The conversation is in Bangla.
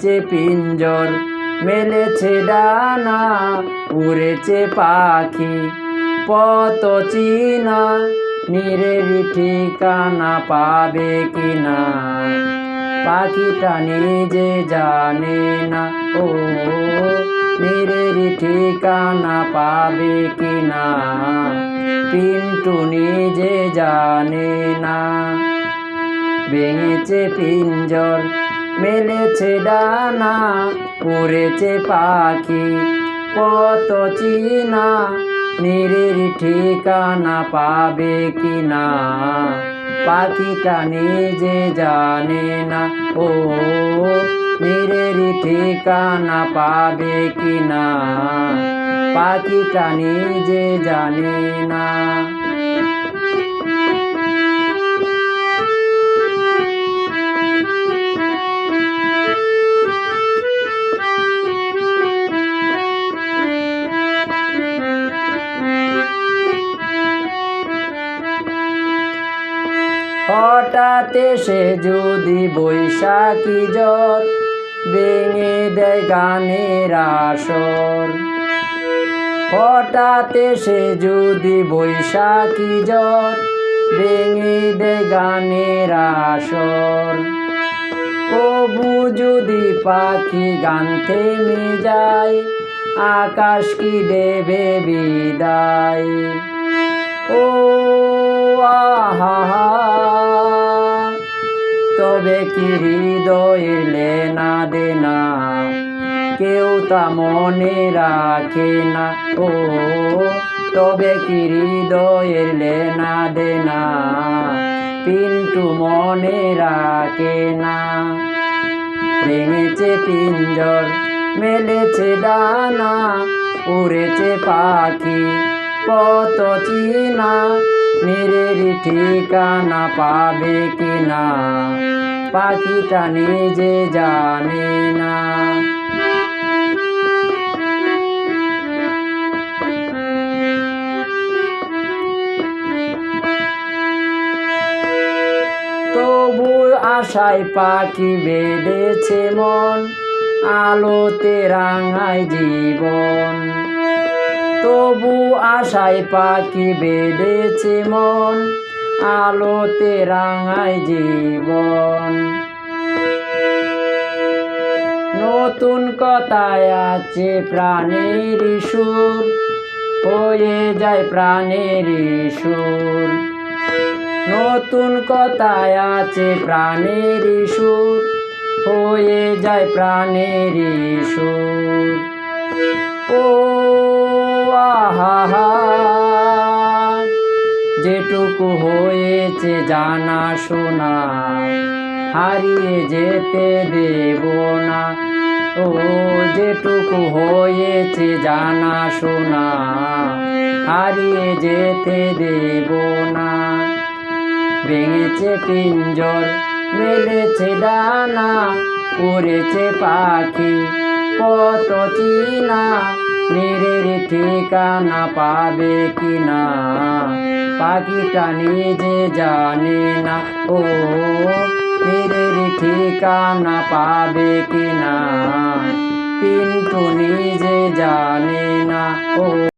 ভেঙেছে পিঞ্জর, মেলেছে ডানা, উড়েছে পাখি পত চিনা, নিরের ঠিকানা পাবে কিনা? পাখিটা নিজে জানে না, ও নিরের ঠিকানা পাবে কিনা? পিন্টু নিজে জানে না, ভেঙেছে পিঞ্জর মেলেছে ডানা উড়েছে পাখি, কত চিনা নিরের ঠিকানা পাবে কিনা? পাখিটা নিজে জানে না, ও নিরের ঠিকানা পাবে কিনা? পাখিটা নিজে জানে না। হঠাৎ সে যদি বৈশাখী জ্বর ভেঙে দেয় গানের আসর। হঠাৎ সে যদি বৈশাখী জ্বর ভেঙে দেয় গানের আসর। কবু যদি পাখি গান থেমে যায়, আকাশ কি দেবে বিদায়? ও আহা তবে কি হৃদয়ের লেনা দেনা। কেউ তা মনে রাখে না। ও, তবে কি হৃদয়ের লেনা দেনা? পিন্টু মনে রাখে না। ভেঙেছে পিঞ্জর, মেলেছে ডানা উড়েছে পাখি কত চিনা, নিরের ঠিকানা পাবে কিনা? পাখিটা নিজে জানে না। তবু আশায় পাখি বেঁধেছে মন, আলোতে রাঙায় জীবন। তবু আশায় পাখি বেঁধেছে মন আলোতে রাঙায় জীবন। নতুন কথায় আছে প্রাণের সুর হয়ে যায় প্রাণের সুর। নতুন কথায় আছে প্রাণের সুর হয়ে যায় প্রাণের সুর। ও আহা যেটুকু হয়েছে জানা শোনা, হারিয়ে যেতে দেব না। ও যেটুকু হয়েছে জানা শোনা, হারিয়ে যেতে দেব না। ভেঙেছে পিঞ্জর, মেলেছে ডানা উড়েছে পাখি, কত চিনা নিরের ঠিকানা পাবে কিনা? পাখিটা নিজে জানে না। ও নিজের ঠিকানা পাবে কিনা কিন্তু নিজে জানে না। ও